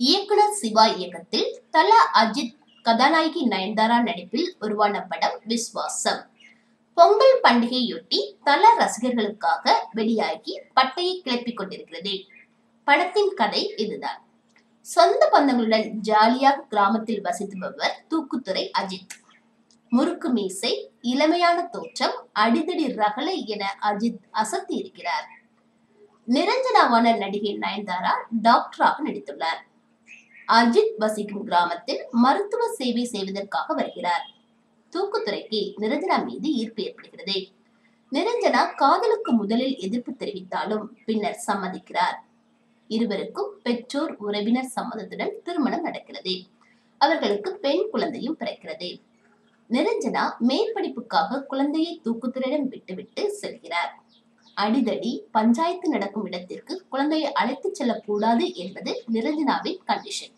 இயக்குனர் சிவா இயக்கத்தில் தலா அஜித் கதாநாயகி நயன்தாரா நடிப்பில் உருவான படம் விஸ்வாசம். பொங்கல் பண்டிகையொட்டி தல ரசிகர்களுக்காக வெளியாகி பட்டையை கிளப்பிக் கொண்டிருக்கிறது. படத்தின் கதை இதுதான். சொந்த பந்தங்களுடன் ஜாலியாக கிராமத்தில் வசித்துபவர் தூக்குத்துறை அஜித். முறுக்கு மீசை இளமையான தோற்றம் அடிதடி ரகலை என அஜித் அசத்தி இருக்கிறார் நிரஞ்சனாவான நடிகை நயன்தாரா டாக்டராக நடித்துள்ளார். அஜித் வசிக்கும் கிராமத்தில் மருத்துவ சேவை செய்வதற்காக வருகிறார். தூக்குத்துறைக்கு நிரஞ்சனா மீது ஈர்ப்பு ஏற்படுகிறது. நிரஞ்சனா காதலுக்கு முதலில் எதிர்ப்பு தெரிவித்தாலும் பின்னர் சம்மதிக்கிறார். இருவருக்கும் பெற்றோர் உறவினர் சம்மதத்துடன் திருமணம் நடக்கிறது. அவர்களுக்கு பெண் குழந்தையும் பிறக்கிறது. நிரஞ்சனா மேற்படிப்புக்காக குழந்தையை தூக்குத்துறையிடம் விட்டுவிட்டு செல்கிறார். அடிதடி பஞ்சாயத்து நடக்கும் இடத்திற்கு குழந்தையை அழைத்துச் செல்லக்கூடாது என்பது நிரஞ்சனாவின் கண்டிஷன்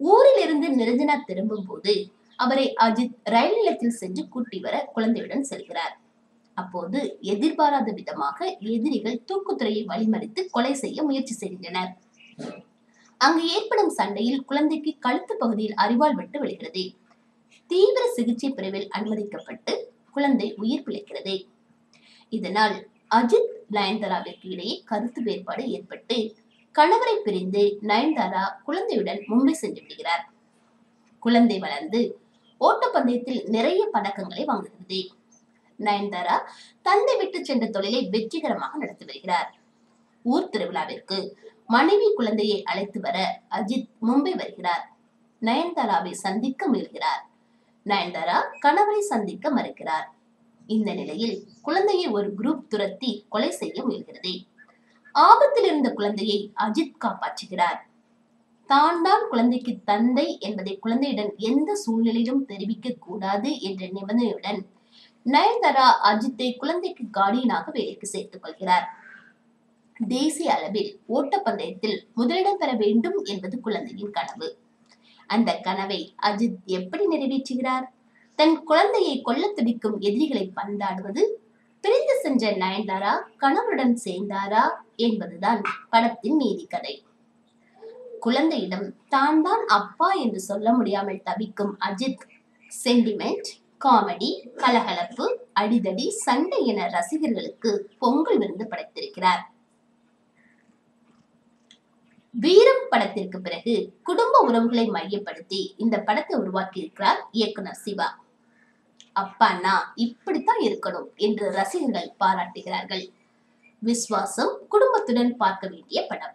ஊரிலிருந்து நிரஞ்சனா திரும்பும் போது அவரை அஜித் ரயில் நிலையத்தில் சென்று கூட்டி வர குழந்தையுடன் செல்கிறார். அப்போது எதிர்பாராத விதமாக எதிரிகள் தூக்குத்துறையை வழிமறித்து கொலை செய்ய முயற்சி செய்கின்றனர். அங்கு ஏற்படும் சண்டையில் குழந்தைக்கு கழுத்து பகுதியில் அறிவால் வெட்டு விழுகிறது. தீவிர சிகிச்சை பிரிவில் அனுமதிக்கப்பட்டு குழந்தை உயிர் பிழைக்கிறது. இதனால் அஜித் நயன்தாராவிற்கு இடையே கருத்து வேறுபாடு ஏற்பட்டு கணவரை பிரிந்து நயன்தாரா குழந்தையுடன் மும்பை சென்று விடுகிறார். குழந்தை வளர்ந்து ஓட்டப்பந்தயத்தில் நிறைய பதக்கங்களை வாங்குகிறது. நயன்தாரா தந்தை விட்டு சென்ற தொழிலை வெற்றிகரமாக நடத்தி வருகிறார். ஊர் திருவிழாவிற்கு மனைவி குழந்தையை அழைத்து வர அஜித் மும்பை வருகிறார். நயன்தாராவை சந்திக்க முயல்கிறார். நயன்தாரா கணவரை சந்திக்க மறுக்கிறார். இந்த நிலையில் குழந்தையை ஒரு குரூப் துரத்தி கொலை செய்ய முயல்கிறது. ஆபத்தில் இருந்த குழந்தையை அஜித் காப்பாற்றுகிறார். தான் தான் குழந்தைக்கு தந்தை என்பதை குழந்தையிடம் எந்த சூழ்நிலையிலும் தெரிவிக்க கூடாது என்ற நிபந்தனையுடன் நயன்தாரா அஜித்தை குழந்தைக்கு கார்டியனாக வேலைக்கு சேர்த்துக் கொள்கிறார். தேசிய அளவில் ஓட்டப்பந்தயத்தில் முதலிடம் பெற வேண்டும் என்பது குழந்தையின் கனவு. அந்த கனவை அஜித் எப்படி நிறைவேற்றுகிறார்? தன் குழந்தையை கொல்ல துடிக்கும் எதிரிகளை பந்தாடுவது பிரிந்து சென்ற நயன்தாரா கணவருடன் சேர்ந்தாரா என்பதுதான் படத்தின் மீதி கதை குழந்தையிடம் தான் தான் அப்பா என்று சொல்ல முடியாமல் தவிக்கும் அஜித் சென்டிமெண்ட் காமெடி கலகலப்பு அடிதடி சண்டை என ரசிகர்களுக்கு பொங்கல் விருந்து படைத்திருக்கிறார். வீரம் படத்திற்கு பிறகு குடும்ப உறவுகளை மையப்படுத்தி இந்த படத்தை உருவாக்கி இருக்கிறார் இயக்குனர் சிவா. அப்பான்னா இப்படித்தான் இருக்கணும் என்று ரசிகர்கள் பாராட்டுகிறார்கள். விஸ்வாசம் குடும்பத்துடன் பார்க்க வேண்டிய படம்.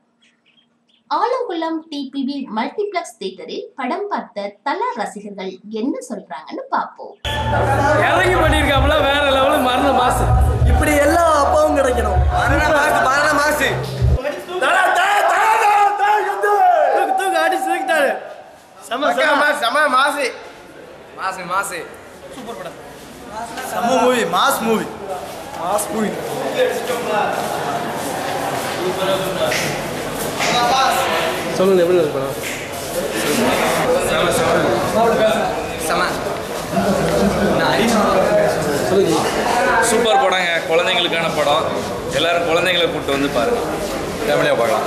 ஆலங்குளம் டிபிவி மல்டிபிளெக்ஸ் தியேட்டரில் படம் பார்த்த தல ரசிகர்கள் என்ன சொல்றாங்கன்னு பார்ப்போம். இறங்கி பண்ணியிருக்காப்புல வேற லெவலில் மரண மாசு. இப்படி எல்லா அப்பாவும் கிடைக்கணும். தல, தல, எந்து. தூக்கு, தூக்கு, அடி சிரிக்கிட்டாரு. செம, செம. செம்ம movie mass movie mass movie சொல்லுங்க எப்படி இருக்கு படம்? சொல்லுங்க. சூப்பர் படங்க குழந்தைங்களுக்கான படம். எல்லாரும் குழந்தைங்களை கூப்பிட்டு வந்து பாருங்க. ஃபேமிலியாக பார்க்கலாம்.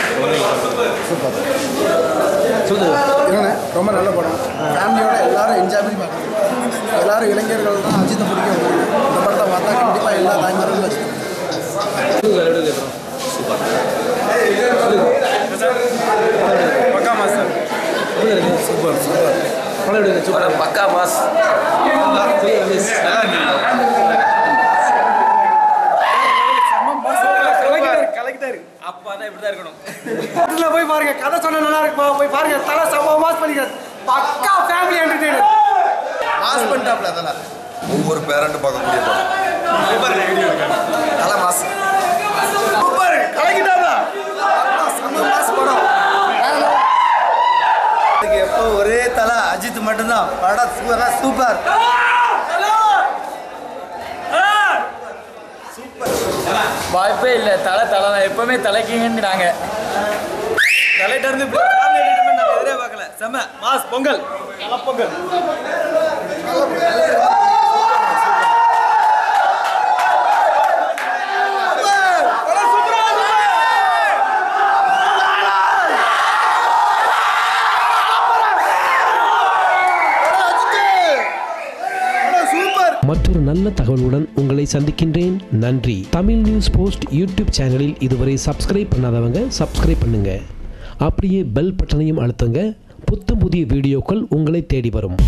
சொல்லுங்க. என்னண்ணே? ரொம்ப நல்ல படம். ஃபேமிலியோட எல்லாரும் என்ஜாய் பண்ணி பார்க்கலாம் எல்லாரும் இளைஞர்கள் தான் அஜித்தை பிடிக்கும் இந்த படத்தை பார்த்தா கண்டிப்பாக எல்லா தாய்மார்களும் வச்சுக்கணும் சொல்லுங்க எப்படி இருக்கு படம் பக்கா மாஸ்டர் எப்படி இருக்கு சூப்பர் சூப்பர் படம் எப்படி இருக்கு சூப்பர் பக்கா மாஸ் அப்பா தான் இப்படி தான் இருக்கணும் படத்தில் போய் பாருங்க கதை சொன்ன நல்லா இருக்குமா போய் பாருங்க தலை செம்ம மாஸ் பண்ணிக்கிறது பக்கா ஃபேமிலி என்டர்டெய்னர் மாஸ் பண்ணிட்டாப்ல அதெல்லாம் ஒவ்வொரு பேரண்ட் பார்க்கக்கூடிய படம் நல்ல மாஸ் சூப்பர் கலக்கிட்டாதா செம்ம மாஸ் படம் ஒரே தலை அஜித் மட்டும்தான். படம் சூப்பர் சூப்பர் வாய்ப்பே இல்லை. தலை தலை தான். எப்பவுமே தலைக்குங்கன்னு நாங்கள் தலையிட்ட இருந்து ஃபேமிலி என்டர்டெயின்மெண்ட் எதிரே பார்க்கல. செம்ம மாஸ் பொங்கல் பொங்கல். மற்றொரு நல்ல தகவலுடன் உங்களை சந்திக்கின்றேன். நன்றி. தமிழ் நியூஸ் போஸ்ட் யூடியூப் சேனலில் இதுவரை சப்ஸ்கிரைப் பண்ணாதவங்க சப்ஸ்கிரைப் பண்ணுங்க. அப்படியே பெல் பட்டனையும் அழுத்துங்க. புத்தம் புதிய வீடியோக்கள் உங்களை தேடி வரும்.